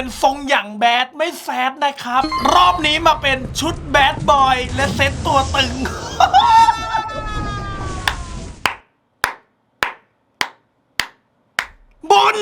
เป็นทรงอย่างแบดไม่แซดนะครับ รอบนี้มาเป็นชุดแบดบอยและเซ็ตตัวตึง บน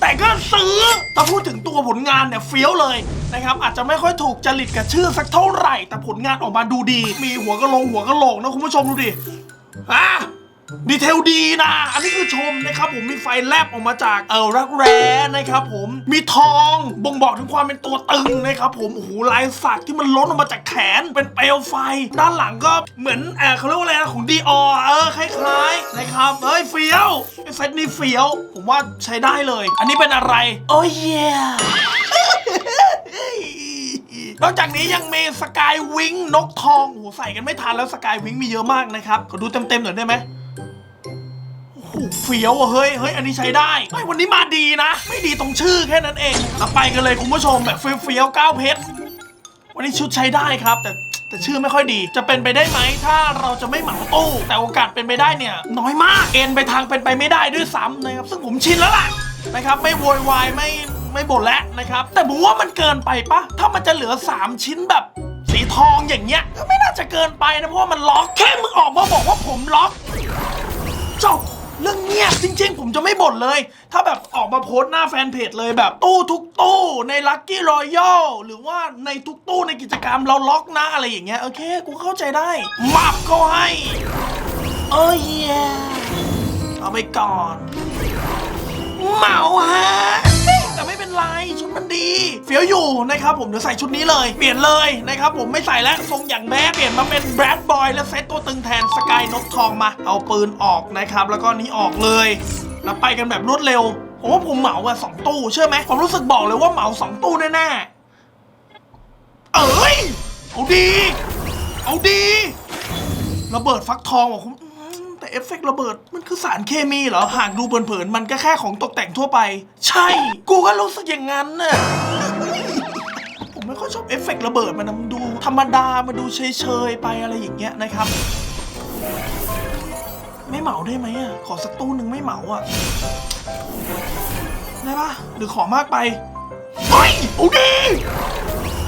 แต่ก็ซื้อถ้าพูดถึงตัวผลงานเนี่ยเฟี้ยวเลยนะครับ อาจจะไม่ค่อยถูกจริตกับชื่อสักเท่าไหร่ แต่ผลงานออกมาดูดี มีหัวกะโหลงหัวกะโหลกนะคุณผู้ชมดูดิอะ ดีเทลดีนะ อันนี้คือชมนะครับผมมีไฟแลบออกมาจากเออรักแร้นะครับผมมีทองบ่งบอกถึงความเป็นตัวตึงนะครับผมโอ้โหลายสักที่มันล้นออกมาจากแขนเป็นเปลวไฟ ด้านหลังก็เหมือนเออเขาเรียกว่าอะไรนะของดีออเออคล้ายๆนะครับเอ้ยเฟี้ยวเซตนี้เฟี้ยว ผมว่าใช้ได้เลย อันนี้เป็นอะไร โอ้ยเย่นอกจากนี้ยังมีสกายวิงนกทองโอ้โหใส่กันไม่ทันแล้วสกายวิงมีเยอะมากนะครับ ขอดูเต็มๆหน่อยได้ไหม หเฟี้ยวอะเฮ้ยเฮ้ยอันนี้ใช้ได้เฮ้ยวันนี้มาดีนะ ไม่ดีตรงชื่อแค่นั้นเองเราไปกันเลยคุณผู้ชมแบบเฟี้ยวๆก้าวเพชรวันนี้ชุดใช้ได้ครับ แต่แต่ชื่อไม่ค่อยดี จะเป็นไปได้ไหมถ้าเราจะไม่เหมาตู้ แต่โอกาสเป็นไปได้เนี่ย น้อยมากเอ็นไปทางเป็นไปไม่ได้ด้วยซ้ำนะครับซึ่งผมชินแล้วล่ะนะครับ ไม่โวยวายไม่ไม่บ่นแล้วนะครับ แต่ผมว่ามันเกินไปปะถ้ามันจะเหลือ 3 ชิ้นแบบสีทองอย่างเงี้ยก็ไม่น่าจะเกินไปนะเพราะว่ามันล็อกแค่มึงออกมาบอกว่าผมล็อกจบี่ยจริง ๆ ผมจะไม่บ่นเลย ถ้าแบบออกมาโพสต์หน้าแฟนเพจเลยแบบตู้ทุกตู้ในลัคกี้รอยัลหรือว่าในทุกตู้ในกิจกรรมเราล็อกนะอะไรอย่างเงี้ยโอเค กูเข้าใจได้มับเขาให้เอ้ยเหี้ยเอาไปก่อน เหมาฮะ แต่ไม่เป็นไรชุดมันดี เฟี้ยวอยู่นะครับผมเดี๋ยวใส่ชุดนี้เลย เปลี่ยนเลยนะครับผมไม่ใส่แล้วทรงอย่างแบดเปลี่ยนมาเป็นแบดบอยและเซตตัวตึงแทนสกายนกทองมา เอาปืนออกนะครับแล้วก็นี้ออกเลย แล้วไปกันแบบรวดเร็วผมว่าผมเหมาอะสองตู้เชื่อไหมผมรู้สึกบอกเลยว่าเหมาสองตู้แน่ๆเอ้ยเอาดี เอาดีระเบิดฟักทองว่ะคุณ เอฟเฟกต์ระเบิด มันคือสารเคมีเหรอ หากดูเผินๆมันก็แค่ของตกแต่งทั่วไป ใช่ กูก็รู้สึกอย่างนั้นน่ะ ผมไม่ค่อยชอบเอฟเฟกต์ระเบิดมันนะมันดูธรรมดามาดูเฉยๆไปอะไรอย่างเงี้ยนะครับ ไม่เหมาได้ไหมอะ ขอสักตู้หนึ่งไม่เหมาอะ ได้ปะหรือขอมากไป เฮ้ย เอาดี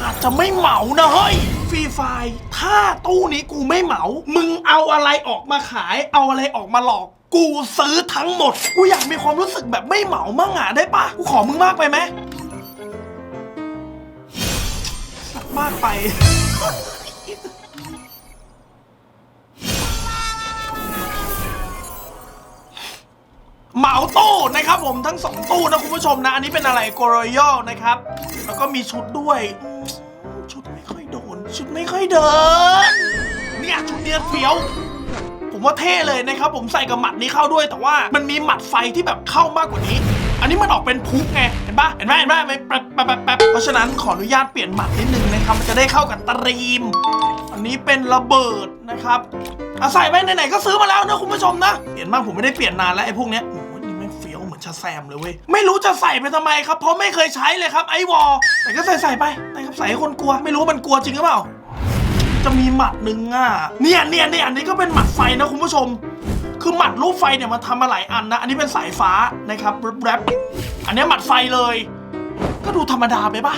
อาจจะไม่เหมานะเฮ้ย รีไฟถ้าตู้นี้กูไม่เหมา มึงเอาอะไรออกมาขาย เอาอะไรออกมาหลอก กูซื้อทั้งหมด กูอยากมีความรู้สึกแบบไม่เหมามั่งอะได้ปะกูขอมึงมากไปไหมมากไป เหมาตู้นะครับผมทั้งสองตู้นะคุณผู้ชมนะ อันนี้เป็นอะไรโกรยอนะครับ แล้วก็มีชุดด้วย ชุดไม่ค่อย ชุดไม่ค่อยเดิน เนี่ยชุดเนี้ยเฟี้ยว ผมว่าเท่เลยนะครับ ผมใส่กับหมัดนี้เข้าด้วย แต่ว่ามันมีหมัดไฟที่แบบเข้ามากกว่านี้ อันนี้มันออกเป็นพุกไง เห็นปะเห็นปะเห็นปะไม่แป๊บแป๊บแป๊บแป๊บเพราะฉะนั้นขออนุญาตเปลี่ยนหมัดนิดนึงนะครับ มันจะได้เข้ากับตรีม อันนี้เป็นระเบิดนะครับอาใส่ไปไหนๆก็ซื้อมาแล้วนะคุณผู้ชมนะ เปลี่ยนมากผมไม่ได้เปลี่ยนนานแล้วไอ้พวกเนี้ย ชาแซมเลยเว้ย ไม่รู้จะใส่ไปทำไมครับ เพราะไม่เคยใช้เลยครับไอวอลแต่ก็ใส่ใส่ไปนะครับใส่ให้คนกลัว ไม่รู้ว่ามันกลัวจริงหรือเปล่า จะมีหมัดหนึ่งอะ เนี่ยเนี่ยเนี่ยอันนี้ก็เป็นหมัดไฟนะคุณผู้ชม คือหมัดรูปไฟเนี่ยมันทำมาหลายอันนะ อันนี้เป็นสายฟ้านะครับแรปอันนี้หมัดไฟเลย ก็ดูธรรมดาไปปะ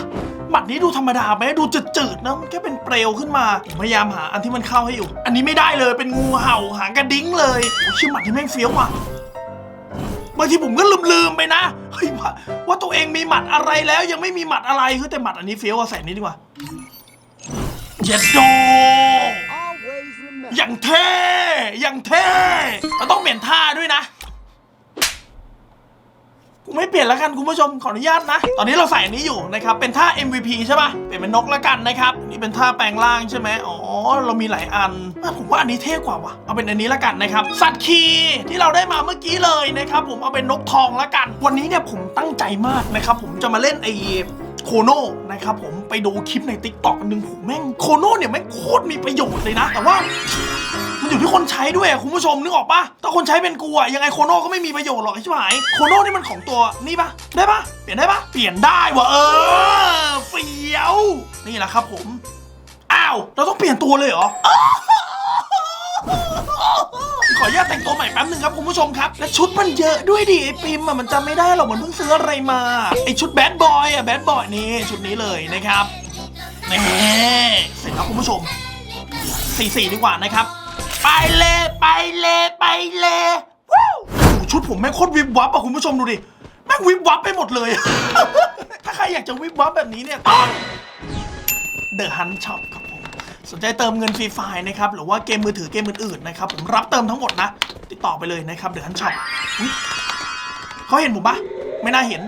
หมัดนี้ดูธรรมดาไหมดูจืดๆนะมันแค่เป็นเปลวขึ้นมาพยายามหาอันที่มันเข้าให้อยู่ อันนี้ไม่ได้เลยเป็นงูเห่าหางกระดิ้งเลยโอ้ยชื่อหมัดที่แม่งเฟี้ยวว่ะ บางทีผมก็ลืมๆไปนะเฮ้ยว่าว่าตัวเองมีหมัดอะไรแล้วยังไม่มีหมัดอะไรเฮ้ยแต่หมัดอันนี้เฟี้ยวอะใส่นี้ดีกว่าเย็ดโด Always remember. อย่างเท่ อย่างเท่เราต้องเปลี่ยนท่าด้วยนะ กูไม่เปลี่ยนแล้วกันคุณผู้ชมขออนุญาตนะ ตอนนี้เราใส่อันนี้อยู่นะครับ เป็นท่า MVP ใช่ป่ะ เปลี่ยนเป็นนกแล้วกันนะครับ นี่เป็นท่าแปลงร่างใช่ไหมอ๋อ เรามีหลายอัน ผมว่าอันนี้เท่กว่าว่ะ เอาเป็นอันนี้แล้วกันนะครับ สัตว์คีที่เราได้มาเมื่อกี้เลยนะครับ ผมเอาเป็นนกทองแล้วกัน วันนี้เนี่ยผมตั้งใจมากนะครับ ผมจะมาเล่นไอโคโน่นะครับผมไปดูคลิปในติ๊กต็อกนหนึงผมแม่งโคโน่เนี่ยแม่งโคตรมีประโยชน์เลยนะ แต่ว่า มันอยู่ที่คนใช้ด้วยอะคุณผู้ชมนึกออกปะถ้าคนใช้เป็นกูอะยังไงโคโน่ก็ไม่มีประโยชน์หรอกไอ้ชิบหายโคโน่นี่มันของตัวนี่ปะได้ปะเปลี่ยนได้ปะเปลี่ยนได้วะเออเฟี้ยวนี่แหละครับผมอ้าวเราต้องเปลี่ยนตัวเลยเหรอขออนุญาตแต่งตัวใหม่แป๊บหนึ่งครับคุณผู้ชมครับ และชุดมันเยอะด้วยดิไอปิมอะมันจำไม่ได้หรอกมันเพิ่งซื้ออะไรมาไอชุดแบดบอยอะแบดบอยนี่ชุดนี้เลยนะครับนี่เสร็จแล้วคุณผู้ชมสี่สี่ดีกว่านะครับ ไปเลยไปเลยไปเลยว้าวโอ้โหชุดผมแม่งโคตรวิบวับอะคุณผู้ชมดูดิแม่งวิบวับไปหมดเลย ถ้าใครอยากจะวิบวับแบบนี้เนี่ยต้องเดอะฮันช็อปครับผม สนใจเติมเงินฟรีไฟล์นะครับ หรือว่าเกมมือถือเกมอื่นๆนะครับ ผมรับเติมทั้งหมดนะ ติดต่อไปเลยนะครับเดอะฮันช็อปเขาเห็นผมปะไม่น่าเห็น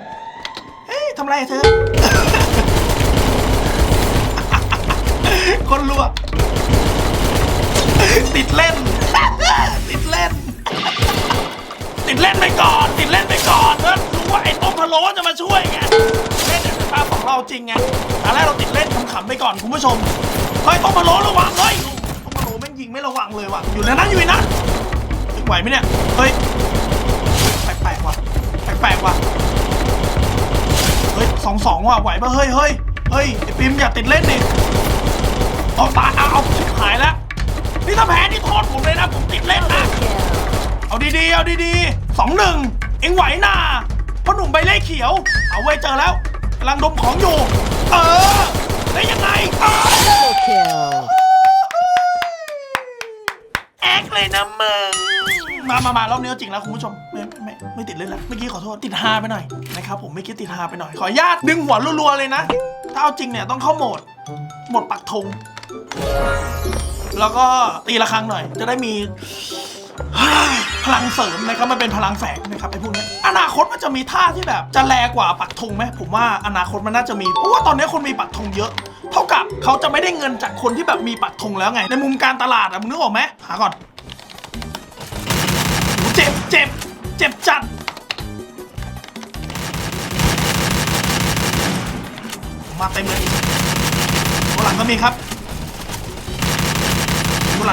เฮ้ยทำไรอะเธอ ติดเล่น ติดเล่น ติดเล่นไปก่อน ติดเล่นไปก่อนเพื่อรู้ว่าไอ้ต้มพะโล้จะมาช่วยไงเล่นเดี๋ยวไฟฟ้าของเราจริงไงตอนแรกเราติดเล่นขำๆไปก่อนคุณผู้ชมเฮ้ยต้มพะโล้ระวังเฮ้ยต้มพะโล้แม่งยิงไม่ระวังเลยว่ะอยู่ในนั้นอยู่ในนั้นไหวไหมเนี่ยเฮ้ยแปลกๆว่ะแปลกๆว่ะเฮ้ยสองสองว่ะไหวปะเฮ้ยเฮ้ยเฮ้ยไอ้ปิมอย่าติดเล่นดิเอาตาเอา แพ้นี่โทษผมเลยนะ ผมติดเล่นนะ เอาดีๆ เอาดีๆสองหนึ่งเอ็งไหวน่าพ่อหนุ่มใบเล่เขียว เอาไว้เจอแล้วกำลังดมของอยู่ เออ ได้ยังไงเออ Double kill. แอกเลยนะมึง มามามารอบนี้เอาจริงแล้วคุณผู้ชมไม่ไม่ไม่ติดเล่นแล้วเมื่อกี้ขอโทษติดฮาไปหน่อยนะครับผมไม่อกี้ติดฮาไปหน่อย ขออนุญาตดึงหัวรัวๆเลยนะ ถ้าเอาจริงเนี่ยต้องเข้าโหมด โหมดปักธง แล้วก็ตีละครั้งหน่อย จะได้มี พลังเสริมนะครับมันเป็นพลังแฝงนะครับไอ้พวกนี้อนาคตมันจะมีท่าที่แบบ จะแรงกว่าปักธงไหมผมว่าอนาคตมันน่าจะมีเพราะว่าตอนนี้คนมีปักธงเยอะ เท่ากับเขาจะไม่ได้เงินจากคนที่แบบมีปักธงแล้วไง ในมุมการตลาดอะมึงนึกออกไหมหาก่อนเจ็บเจ็บเจ็บจัดมาเต็มเลยตัวหลังก็มีครับ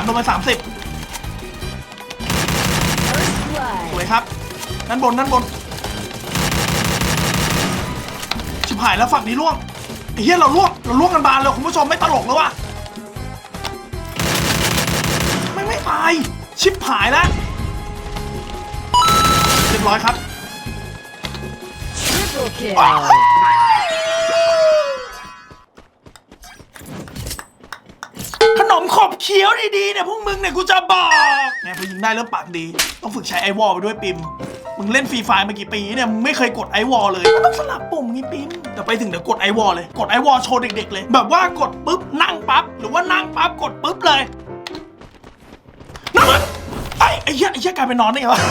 โดนไปสามสิบสวยครับด้านบนด้านบนชิบหายแล้วฝั่งนี้ล่วงไอ้เหี้ยเราล่วงเราล่วงกันบานเลยคุณผู้ชมไม่ตลกแล้วว่ะไม่ไม่ตายชิบหายแล้วเรียบร้อยครับ Triple kill. ขน มขบเคี้ยวดีๆเนี่ยพวกมึงเนี่ยกูจะบอกเนี่ยพอยิงได้เริ่มปากดี ต้องฝึกใช้ไอวอลไปด้วยปิม มึงเล่นฟรีไฟล์มากี่ปีเนี่ยมึงไม่เคยกดไอวอลเลยต้องสลับปุ่มนี่ปิมเดี๋ยวไปถึงเดี๋ยวกดไอวอลเลย กดไอวอลโชว์เด็กๆเลย แบบว่ากดปุ๊บนั่งปั๊บหรือว่านั่งปั๊บกดปุ๊บเลยนั่นไอ้ไอ้เหี้ยไอ้เหี้ยกลายเป็นนอนได้ไงวะ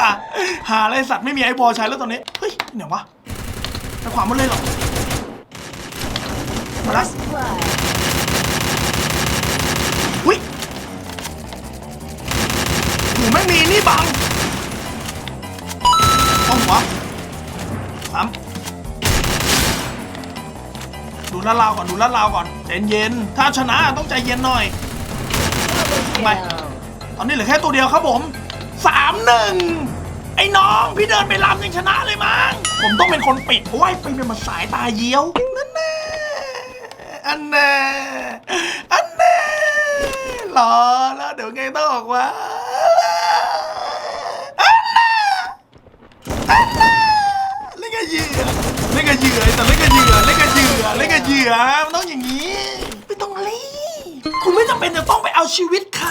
อะหาอะไรสัตว์ไม่มีไอวอลใช้แล้วตอนนี้ เฮ้ยเนี่ยวะไปขวามันเลยเหรอมาละ บังเอาหัวสามดูลาดราวก่อนดูลาดราวก่อนใจเย็นถ้าชนะต้องใจเย็นหน่อย Double Mày. kill. ตอนนี้เหลือแค่ตัวเดียวครับผมสามหนึ่งไอ้น้องพี่เดินไปลำยังชนะเลยมั้งผมต้องเป็นคนปิดเพราะว่าไอ้ปิงเป็นมาสายตาเยี้ยวนั่นแน่อันแน่อันแน่รอแล้วเดี๋ยวไงต้องออกว่าอันแน่อันแน่เล่นกับเหยื่อเล่นกับเหยื่อแต่เล่นกับเหยื่อเล่นกับเหยื่อเล่นกับเหยื่อมันต้องอย่างนี้ไม่ต้องรีบคุณไม่จำเป็นจะต้องไปเอาชีวิตใคร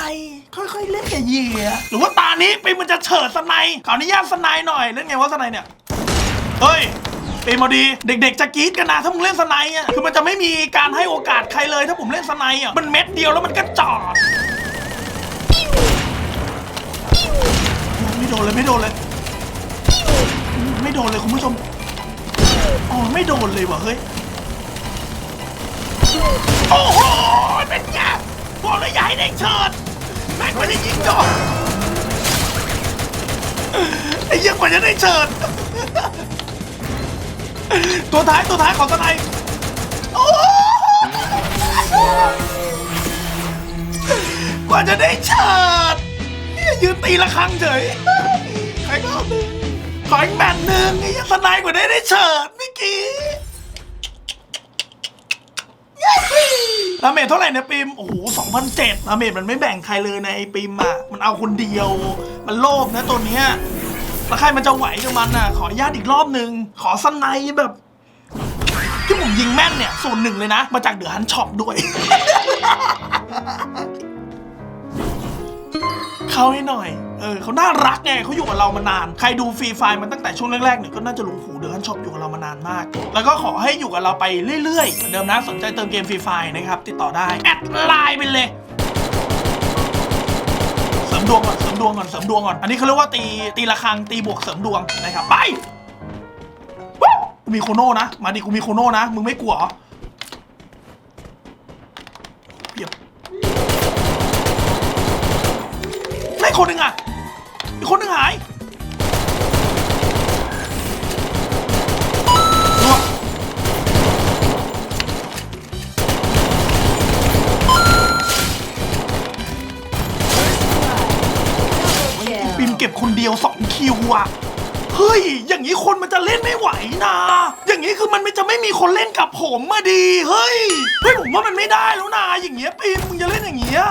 ค่อยๆเล่นกับเหยื่อหรือว่าตานี้ไปมันจะเฉิดสไนขออนุญาตสไนหน่อยเล่นไงวะสไนเนี่ยเฮ้ยปีมาดีเด็กๆจะกรี๊ดกันนะถ้ามึงเล่นสไน์อะคือมันจะไม่มีการให้โอกาสใครเลยถ้าผมเล่นสไน์อะมันเม็ดเดียวแล้วมันก็จอดไม่โดนเลยไม่โดนเลย ไม่โดนเลยคุณผู้ชม อ๋อไม่โดนเลยว่ะเฮ้ย โอ้โหเป็นไงบอกเลยอย่าให้เด็กเชิดแม่งไม่ได้ยิงจอดไอ้เยังกว่าจะได้เชิดตัวท้ายตัวท้ายของตัวไหนโอ้โหกว่าจะได้เฉิดนี่ยืนตีละครั้งเฉยใครก็ตึงขออีกแมตช์หนึ่งไอ้ยังสไนด์กว่าได้ได้เฉิด เมิดาเมจเท่าไหร่เนี่ยปิมโอ้โหสองพันเจ็ดดาเมจมันไม่แบ่งใครเลยในปิมอะ มันเอาคนเดียว มันโลภนะตัวเนี้ยแล้วใครมันจะไหวกับมันอะ ขออนุญาตอีกรอบหนึ่ง ขอสไนแบบ ที่ผมยิงแม่นเนี่ย ส่วนหนึ่งเลยนะ มาจากเดือฮันช็อปด้วย เขาให้หน่อย เออเขาน่ารักไงเขาอยู่กับเรามานาน ใครดูฟรีไฟล์มันตั้งแต่ช่วงแรกๆเนี่ยก็น่าจะรู้หูเดือฮันช็อปอยู่กับเรามานานมาก แล้วก็ขอให้อยู่กับเราไปเรื่อยๆเหมือนเดิมนะสนใจเติมเกมฟรีไฟล์นะครับติดต่อได้แอดไลน์ไปเลยเสริมดวงก่อนเสริมดวงก่อนเสริมดวงก่อนอันนี้เขาเรียกว่าตีตีระฆังตีบวกเสริมดวงนะครับไปกูมีโคโน่นะ มาดิกูมีโคโน่นะ มึงไม่กลัวเหรอเพียบไม่คนหนึ่งอะ คนหนึ่งหายปิมเก็บคนเดียวสองคิวอะเฮ้ย อย่างนี้คนมันจะเล่นไม่ไหวนะ อย่างนี้คือมันไม่จะไม่มีคนเล่นกับผมมาดี เฮ้ย เฮ้ยผมว่ามันไม่ได้แล้วนะ อย่างเงี้ยปิมมึงจะเล่นอย่างเงี้ย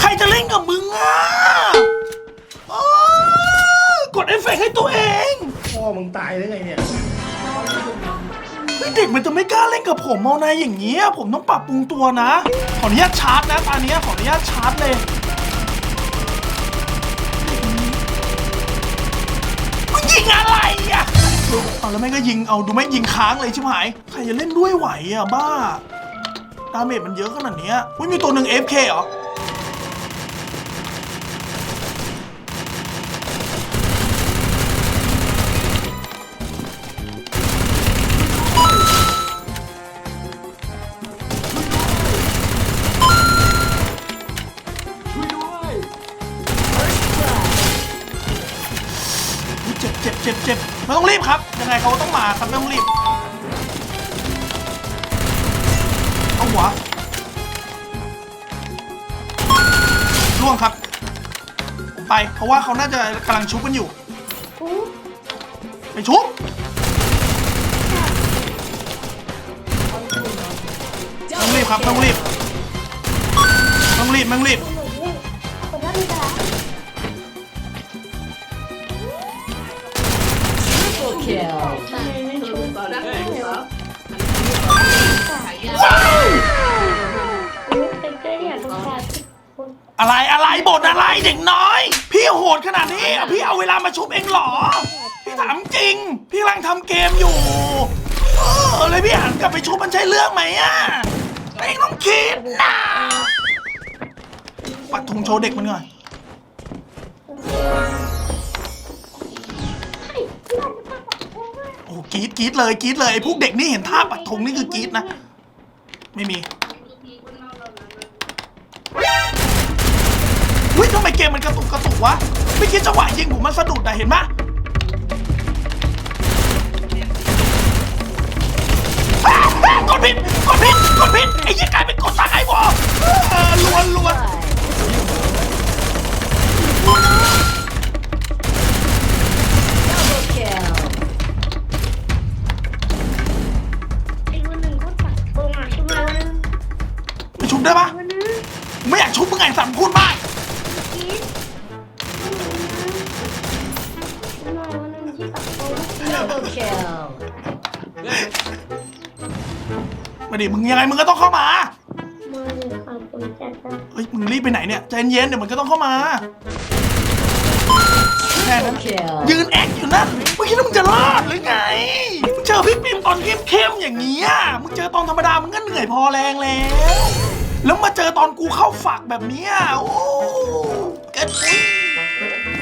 ใครจะเล่นกับมึงอะ กดเอฟเฟกต์ให้ตัวเองพ่อมึงตายหรือไงเนี่ย เฮ้ยเด็กมันจะไม่กล้าเล่นกับผมเอานะอย่างเงี้ยผมต้องปรับปรุงตัวนะ ขออนุญาตชาร์จนะตอนนี้ยขออนุญาตชาร์จเลยมึงยิงอะไรอะเอาแล้วแม่งก็ยิงเอาดูแม่งยิงค้างเลยชิบหาย ใครจะเล่นด้วยไหวอะบ้าดาเมจมันเยอะขนาดเนี้ยอุ้ยมีตัวหนึ่ง FK เหรอ ไม่ต้องรีบครับ ยังไงเขาก็ต้องมาครับไม่ต้องรีบเอาหัวล่วงครับ ผมไป เพราะว่าเขาน่าจะกำลังชุบกันอยู่ไปชุบไม่ต้องรีบครับไม่ต้องรีบไม่ต้องรีบไม่ต้องรีบ อะไรเด็กน้อย พี่โหดขนาดนี้อะพี่เอาเวลามาชุบเองเหรอ พี่ถามจริง พี่กำลังทำเกมอยู่ เออเลยพี่หันกลับไปชุบมันใช่เรื่องไหมอะเองต้องคิดนะปัดธงโชว์เด็กมันหน่อยโอ้กรีดกรีดเลยกรีดเลยไอ้พวกเด็กนี่เห็นท่าปัดธงนี่คือกรีดนะ ไม่มี อุ้ยทำไมเกมมันกระตุกกระตุกวะไม่คิดจังหวะยิงผมมันสะดุดนะเห็นปะอะอะกดผิด ยังไงมึงก็ต้องเข้ามามาเลยค่ะผมจัดการเฮ้ยมึงรีบไปไหนเนี่ยใจเย็นๆเดี๋ยวมันก็ต้องเข้ามาแค่นั้น Kill. ยืนแอคอยู่นั่นมึงคิดว่ามึงจะรอดหรือไง มึงเจอพี่ปิมตอนเข้มๆอย่างนี้อะมึงเจอตอนธรรมดามึงก็เหนื่อยพอแรงแล้ว แล้วมาเจอตอนกูเข้าฝักแบบเนี้ยโอ้เกิดอุ๊ย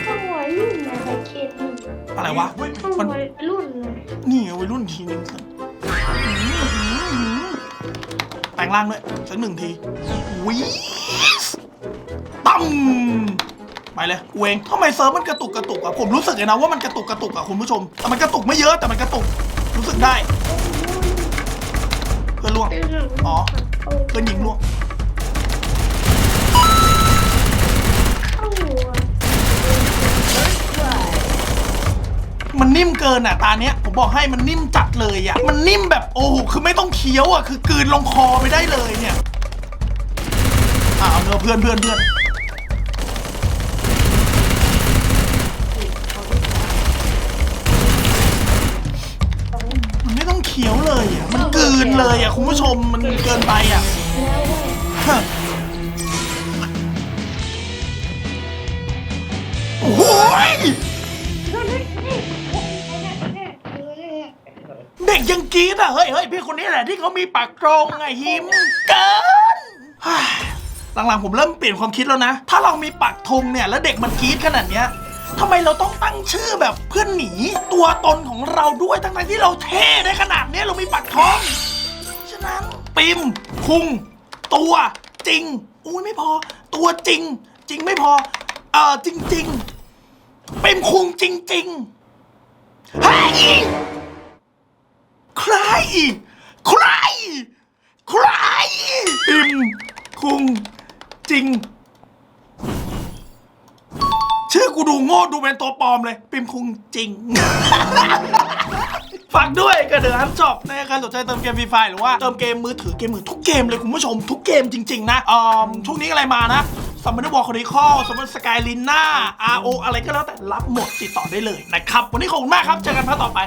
ต้องวัยรุ่นนะใครเข็ดนี่อะไรวะต้องมันวัยรุ่นนะนี่ไงวัยรุ่นทีนึงสิแปล งร่างด้วยสักหนึ่งทีวิสตั้มไปเลยกูเองทำไมเซิร์ฟมันกระตุกกระตุกอะผมรู้สึกเลยนะว่ามันกระตุกกระตุกอะคุณผู้ชม แต่มันกระตุกไม่เยอะแต่มันกระตุกรู้สึกได้ เพื่อนล่วง อ๋อ เพื่อนยิงล่วงมันนิ่มเกินอะตาเนี้ยผมบอกให้มันนิ่มจัดเลยอะ มันนิ่มแบบโอ้โหคือไม่ต้องเคี้ยวอะ คือกลืนลงคอไปได้เลยเนี่ยอ่าเอาเนื้อเพื่อนเพื่อนเพื่อนมันไม่ต้องเคี้ยวเลยอะ มันกลืนเลยอะคุณผู้ชมมันเกินไปอะฮะโอ้ย เด็กยังกรีดอะ เฮ้ยเฮ้ยพี่คนนี้แหละที่เขามีปากตรงไงหิมเกินเฮ้ยหลังๆผมเริ่มเปลี่ยนความคิดแล้วนะ ถ้าเรามีปากธงเนี่ยแล้วเด็กมันกรีดขนาดเนี้ยทำไมเราต้องตั้งชื่อแบบเพื่อนหนีตัวตนของเราด้วยทั้งๆที่เราเท่ได้ขนาดเนี้ยเรามีปากทองฉะนั้นปิมคุง ตัวจริงอุ้ยไม่พอ ตัวจริง จริงไม่พอ เออจริงๆปิมคุงจริงๆเฮ้ย ใคร ใคร ใครปิมคุงจริง ชื่อกูดูโง่ดูเป็นตัวปลอมเลย ปิมคุงจริง ฝากด้วยกับเดอะฮันช็อปในการสนใจเติมเกมฟรีไฟหรือว่าเติมเกมมือถือเกมมือทุกเกมเลยคุณผู้ชมทุกเกมจริง ๆ นะอ่าช่วงนี้อะไรมานะสมมติวอลคอนิคอลสมมติสกายลินน่า RO อะไรก็แล้วแต่รับหมดติดต่อได้เลยนะครับ วันนี้ขอบคุณมากครับ เจอกันพาร์ทต่อไป